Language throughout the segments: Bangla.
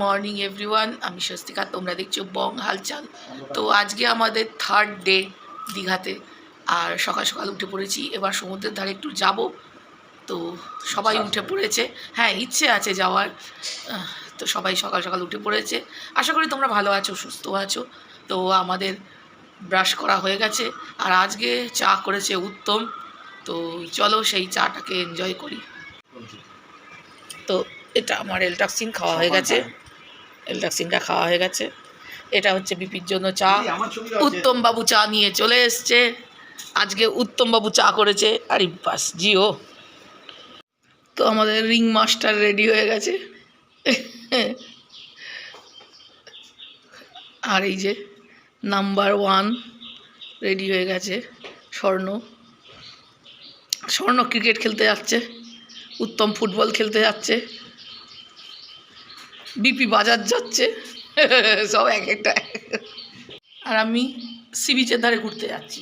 মর্নিং এভরিওয়ান আমি স্বস্তিকা তোমরা দেখছ বং হালচাল। তো আজকে আমাদের থার্ড ডে দীঘাতে। আর সকাল সকাল উঠে পড়েছি। এবার সমুদ্রের ধারে একটু যাব। তো সবাই উঠে পড়েছে। হ্যাঁ ইচ্ছে আছে যাওয়ার। তো সবাই সকাল সকাল উঠে পড়েছে। আশা করি তোমরা ভালো আছো সুস্থ আছো। তো আমাদের ব্রাশ করা হয়ে গেছে। আর আজকে চা করেছে উত্তম। তো চলো সেই চাটাকে এনজয় করি। তো এটা আমার এলটাক্সিন খাওয়া হয়ে গেছে। এলটাক্সিনটা খাওয়া হয়ে গেছে। এটা হচ্ছে বিপির জন্য চা। উত্তম বাবু চা নিয়ে চলে এসছে। আজকে উত্তম বাবু চা করেছে। আরে বাস জিও। তো আমাদের রিং মাস্টার রেডি হয়ে গেছে। আর এই যে নাম্বার ওয়ান রেডি হয়ে গেছে স্বর্ণ। স্বর্ণ ক্রিকেট খেলতে যাচ্ছে। উত্তম ফুটবল খেলতে যাচ্ছে। বিপি বাজার যাচ্ছে। সব এক একটা। আর আমি সি বিচের ধারে ঘুরতে যাচ্ছি।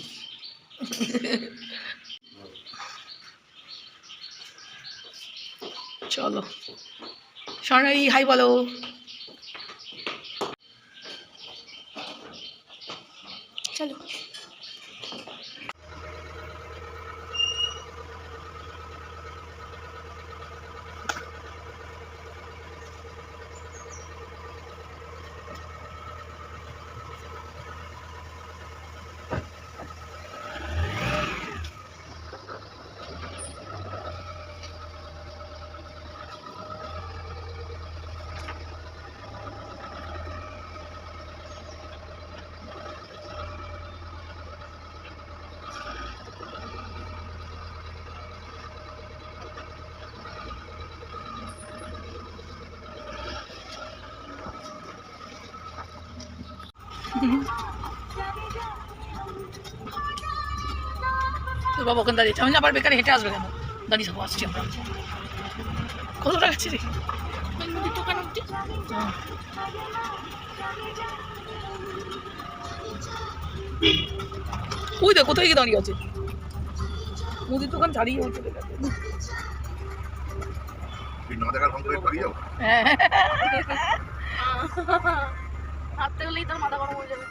চলো। স্বর্ণাই হাই বলো। চলো। তোর বাবা ওখানে দাঁড়িয়েছে আমি আবার বেকার হেঁটে আসবে কেন? দাঁড়িয়ে থাকব আসছি আমরা। কত টাকা হ্যাঁ। ওই দেখ কোথায় গিয়ে দাঁড়িয়ে আছে? মুদির দোকান ছাড়িয়ে গেছে। যাও হ্যাঁ। হাঁটতে গেলেই তার মাথা গরম হয়ে যাবে।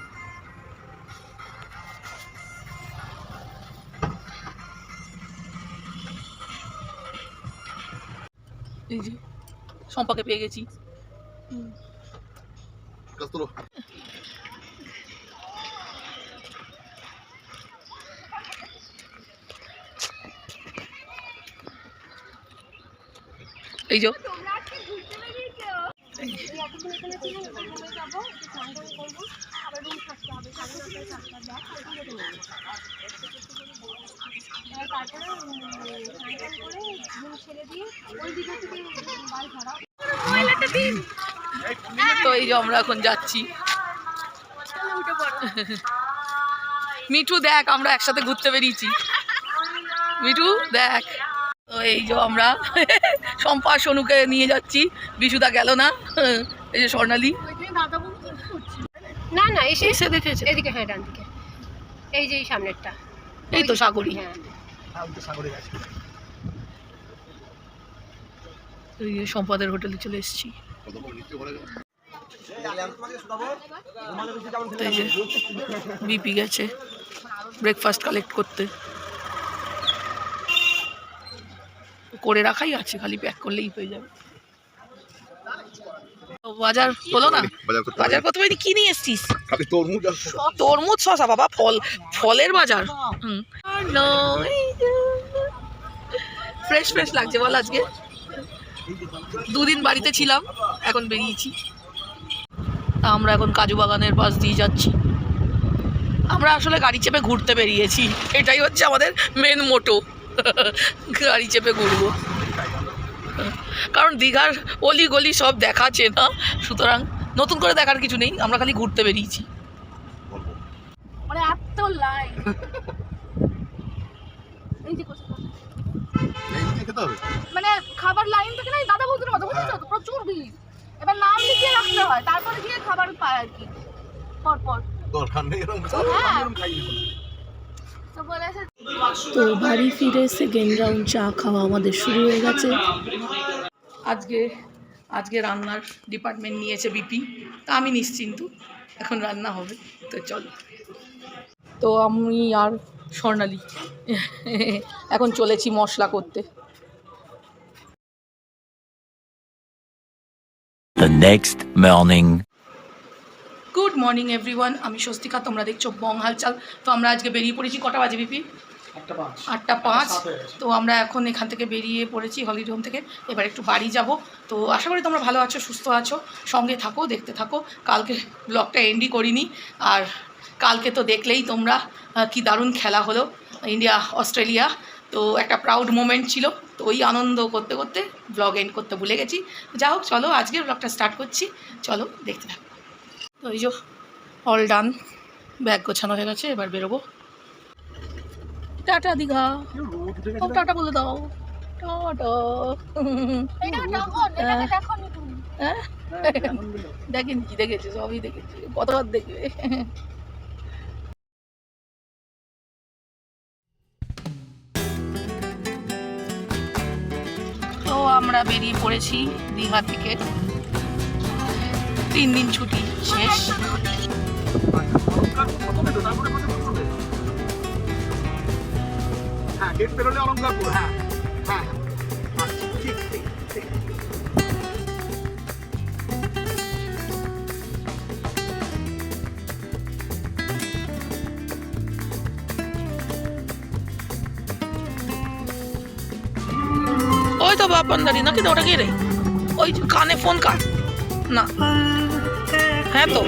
এই যে সম্পাকে পেয়ে গেছি। এই যে তোমরা আজকে ঘুরতে বেরিয়েছো এই এতক্ষণ এখানে ছিলাম এবার রুমে যাব একটু স্নান টান করব আবার রুম থাকতে হবে সাড়ে নটায় সাতটার ব্যাগ কালকে যেতে নেব এবার তারপরে উম, করে রুম ছেড়ে দিয়ে ওই দিকে থেকে বাড়ি ছাড়া তো এই যে আমরা এখন যাচ্ছি। মিঠু দেখ আমরা একসাথে ঘুরতে বেরিয়েছি। মিঠু দেখ। তো এই যে আমরা শম্পা সোনুকে নিয়ে যাচ্ছি। বিশুদা গেল না? এই যে স্বর্ণালী। না না এসে এসে দেখেছে। এদিকে হ্যাঁ ডান দিকে এই যে এই সামনেরটা। এই তো সাগরী। হ্যাঁ। এই যে সম্পাদের হোটেলে চলে এসেছি। বিপি গেছে ব্রেকফাস্ট কালেক্ট করতে। করে রাখাই আছে খালি প্যাক করলেই হয়ে যাবে। তো বাজার হলো না। বাজার করতে বাজার কি নিয়ে এসছিস? তরমুজ শশা বাবা, ফল, ফলের বাজার। ফ্রেশ ফ্রেশ লাগছে, বল আজকে। দুদিন বাড়িতে ছিলাম, এখন বেরিয়েছি। আমরা এখন কাজু বাগানের পাশ দিয়ে যাচ্ছি। আমরা আসলে গাড়ি চেপে ঘুরতে বেরিয়েছি। এটাই হচ্ছে আমাদের মেন মোটো গাড়ি চেপে ঘুরবো। কারণ দীঘার অলি গলি সব দেখা চেনা সুতরাং নতুন করে দেখার কিছু নেই আমরা খালি ঘুরতে বেরিয়েছি। মানে মানে খাবার লাইন থেকে না এই দাদা বৌদির মতো বুঝেছ তো প্রচুর ভিড়। এবার নাম লিখিয়ে রাখতে হয় তারপরে গিয়ে খাবার পায় আর কি। পরপর দরকার নেই এরকম। হ্যাঁ। তো বাড়ি ফিরে সেকেন্ড রাউন্ড চা খাওয়া আমাদের শুরু হয়ে গেছে। আজকে আজকে রান্নার ডিপার্টমেন্ট নিয়েছে বিপি তা আমি নিশ্চিন্ত এখন রান্না হবে তো চলো। তো আমি আর স্বর্ণালী এখন চলেছি মশলা করতে। The next morning. Good morning everyone আমি স্বস্তিকা তোমরা দেখছ বং হালচাল। তো আমরা আজকে বেরিয়ে পড়েছি কটা বাজে বিপি আটটা পাঁচ। তো আমরা এখন এখান থেকে বেরিয়ে পড়েছি হলিডে হোম থেকে। এবার একটু বাড়ি যাব। তো আশা করি তোমরা ভালো আছো সুস্থ আছো সঙ্গে থাকো দেখতে থাকো। কালকে ব্লগটা এন্ডই করিনি। আর কালকে তো দেখলেই তোমরা কি দারুণ খেলা হলো ইন্ডিয়া অস্ট্রেলিয়া তো একটা প্রাউড মোমেন্ট ছিল। তো ওই আনন্দ করতে করতে ব্লগ এন্ড করতে ভুলে গেছি। যা হোক চলো আজকের ব্লগটা স্টার্ট করছি। চলো দেখতে থাকো। তো এই যে অল ডান ব্যাগ গোছানো হয়ে গেছে এবার বেরোবো। টাটা দীঘা। ও টাটা বলে দাও। টাটা। নি তুমি। হ্যাঁ? দেখেন কি দেখেছে সবই দেখেছি। কতবার দেখবে? তো আমরা বেরিয়ে পড়েছি দীঘা থেকে। তিন দিন ছুটি শেষ। গেট পেরোলে অলঙ্কারপুর হ্যাঁ ওই তো বাপান্দারি নাকি তো ওটা কে রে? ওই কানে ফোন কাট না। হ্যাঁ তো।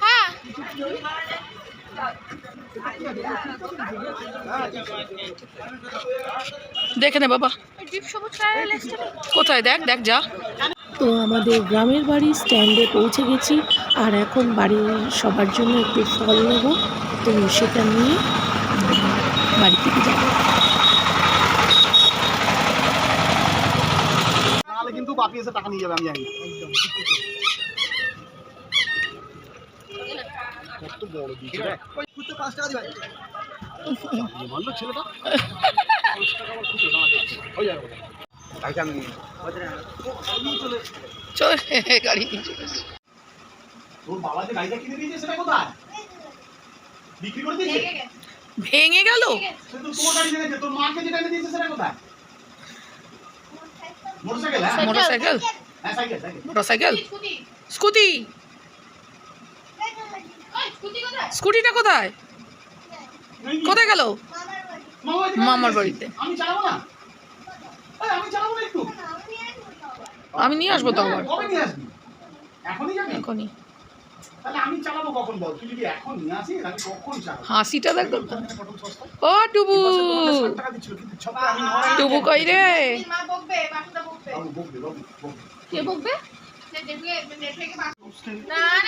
হ্যাঁ। দেখে নে বাবা। কোথায় দেখ দেখ যা। তো আমাদের গ্রামের বাড়ির স্ট্যান্ডে পৌঁছে গেছি আর এখন বাড়ির সবার জন্য একটু ফল নেব তো সেটা নিয়ে বাড়ি থেকে যাব। নাহলে এসে টাকা নিয়ে যাবে আমি জানি কত বড় দিচ্ছে পাঁচ টাকা দিবে। মানলো ছেলেটা। পাঁচ টাকা আবার খুশি দাঁড়া ওই যাবে গাড়িটা আমি নিয়ে চলে গাড়ি নিয়ে চলে এসেছি। তোর বাবা যে গাড়িটা কিনে দিয়েছে সেটা কোথায়? বিক্রি করে দিয়েছে? ভেঙে গেল। সে তো তোমার গাড়ি জেনেছে তোর মাকে যেটা এনে দিয়েছে সেটা কোথায়? Motorcycle motorcycle cycle cycle scooty স্কুটিটা কোথায়? কোথায়? গেল? মামার বাড়িতে। আমি চালাবো না। আরে আমি চালাবো না একটু। আমি নিয়ে আসব তো আবার কবে নিয়ে আসবি? এখনই যাবি? এখনই। তাহলে আমি চালাবো কখন বল? তুই যদি এখন নিয়ে আসিস আমি কখন চালাবো? হাসিটা দেখ ও টুবু। টাকা দিচ্ছিল, কিন্তু। টুবু কই রে? বকবে, বকবে। বকবে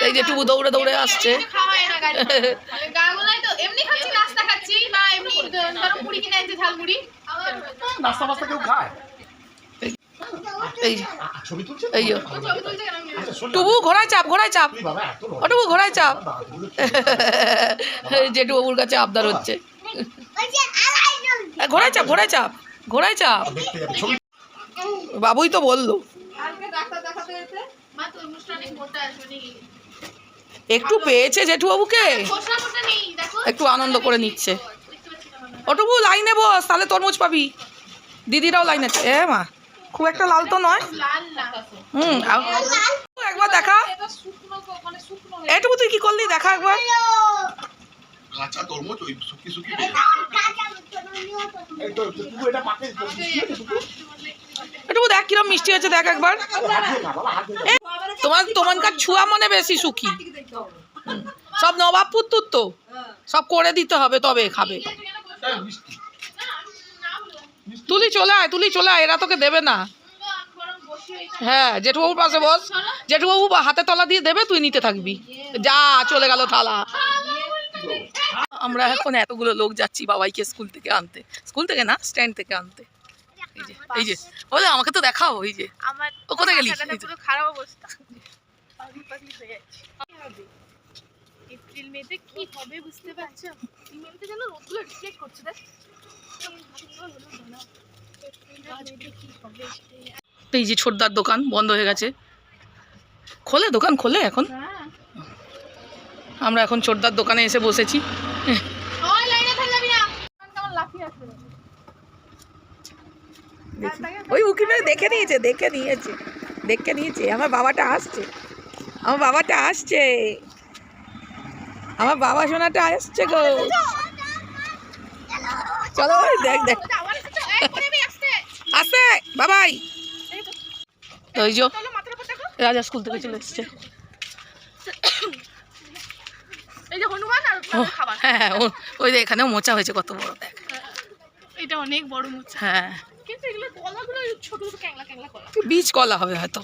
এই যে টুবু দৌড়ে দৌড়ে আসছে। নাস্তা ফাস্তা কেউ খায়? এই এই আচ্ছা, টুবু ঘোড়ায় চাপ ঘোড়ায় চাপ। ও টুবু ঘোড়ায় চাপ। জেঠু বাবুর কাছে আবদার হচ্ছে। ঘোড়ায় চাপ ঘোড়ায় চাপ ঘোড়ায় চাপ। ছবি বাবুই তো বলল। একটু পেয়েছে জেঠুবাবুকে? খোসা মোটা নেই দেখো। একটু আনন্দ করে নিচ্ছে। ওটুকু লাইনে বস তাহলে তরমুজ পাবি। দিদিরাও লাইনে আছে এ মা। খুব একটা লাল তো নয়। লাল হুম একবার দেখা এটা শুকনো কো- মানে শুকনো এটুকু তুই কি করলি? দেখা একবার। কাঁচা তরমুজ ওই শুকি শুকি এটুকু দেখ কিরম মিষ্টি হয়েছে দেখ একবার। তোমার তোমানকার ছুয়া মনে বেশি সুখী সব নবাবপুর তো। সব করে দিতে হবে তবে খাবে। তুলি চলে আয় তুলি চলে আয় এরা তোকে দেবে না। হ্যাঁ জেঠুবাবুর পাশে বস। জেঠুবাবু হাতে তলা দিয়ে দেবে তুই নিতে থাকবি। যা চলে গেল থালা। আমরা এখন এতগুলো লোক যাচ্ছি বাবাইকে স্কুল থেকে আনতে। স্কুল থেকে না স্ট্যান্ড থেকে আনতে। এই যে এই যে। বলে আমাকে তো দেখাও এই যে। ও কোথায় গেলি? খারাপ অবস্থা। এপ্রিল মেতে কি হবে বুঝতে পারছ? যেন রোদগুলো রিফ্লেক্ট করছে দেখ। এই যে ছোটদার দোকান বন্ধ হয়ে গেছে। খোলে দোকান? খোলে এখন? আমরা এখন ছোটদার দোকানে এসে বসেছি। ওই উকিলে দেখে নিয়েছে দেখে নিয়েছে দেখে নিয়েছে। আমার বাবাটা আসছে। আমার বাবাটা আসছে। আমার বাবা সোনাটা আসছে গো। চলো ওই দেখ দেখ। আসে বাবাই। ওই যে রাজা স্কুল থেকে চলে এসছে। হ্যাঁ হ্যাঁ ওই যে এখানেও মোচা হয়েছে কত বড় দেখ। এটা অনেক বড় মুচা। হ্যাঁ। বীজ কলা হবে হয়তো।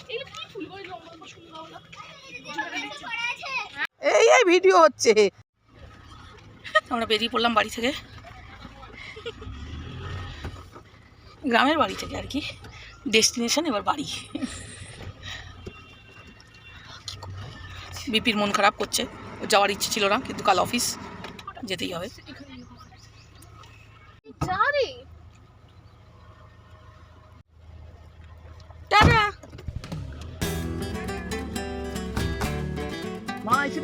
এই ভিডিও হচ্ছে। আমরা বেরিয়ে পড়লাম বাড়ি থেকে। গ্রামের বাড়ি থেকে আর কি। ডেস্টিনেশন এবার বাড়ি। বিপির মন খারাপ করছে। যাওয়ার ইচ্ছে ছিল না কিন্তু কাল অফিস যেতেই হবে।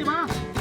মা।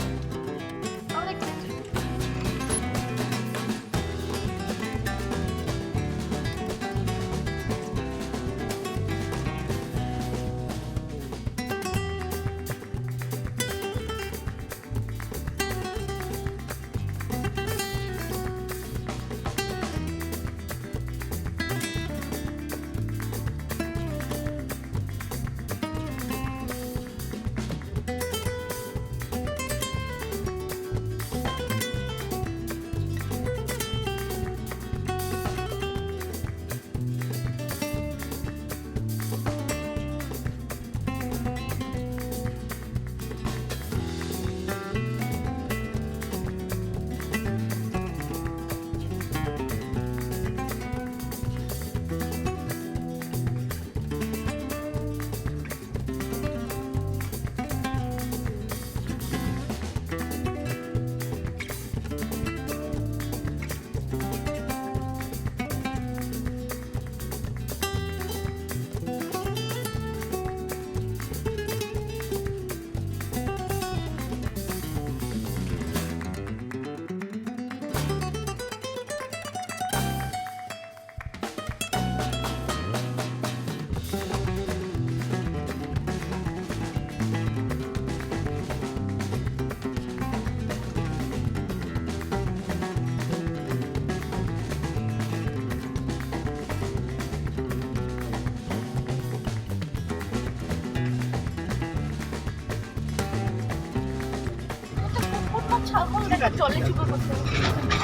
জলে চুপে করতে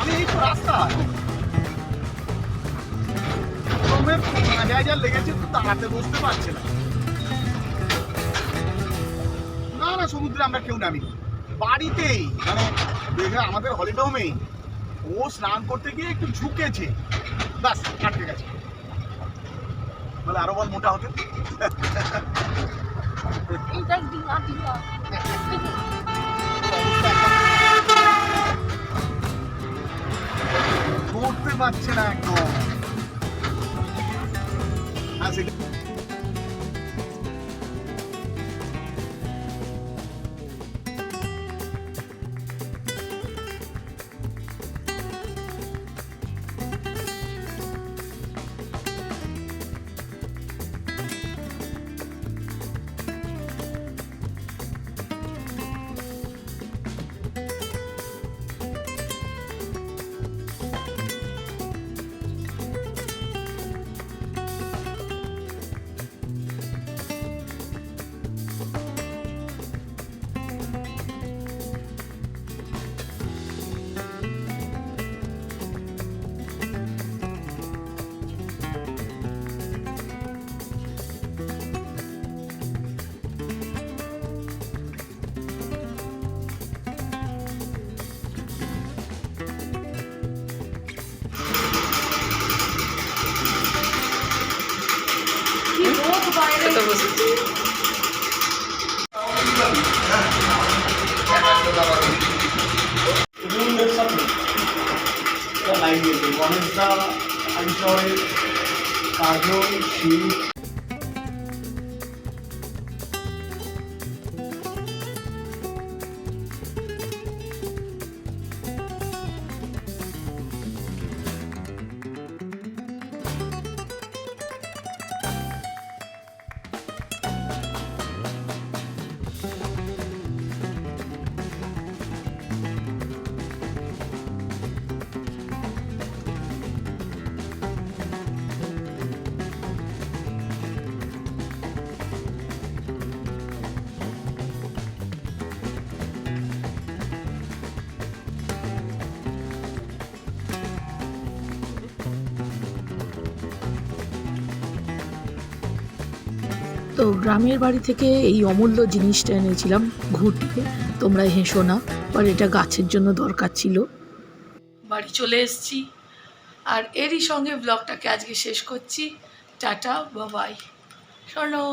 আমি এই তো রাস্তা প্রথমে লেগেছে তো দাঁড়াতে বসতে পারছে না না না সমুদ্রে আমরা কেউ নামি বাড়িতেই মানে দেখে আমাদের হলিডে হোমেই ও স্নান করতে গিয়ে একটু ঝুঁকেছে ব্যাস আটকে গেছে বলে আরও বল মোটা হতে এইটা ডিঙা ডিঙা করতে পারছে না একদম। বসে লাইন দিয়েছে গণেশ দা হরিশয় কাজল শিব তো গ্রামের বাড়ি থেকে এই অমূল্য জিনিসটা এনেছিলাম ঘুরতে। তোমরা হেসো না, আর এটা গাছের জন্য দরকার ছিল। বাড়ি চলে এসেছি, আর এরই সঙ্গে ব্লগটাকে আজকে শেষ করছি। টাটা বাবাই শোনো।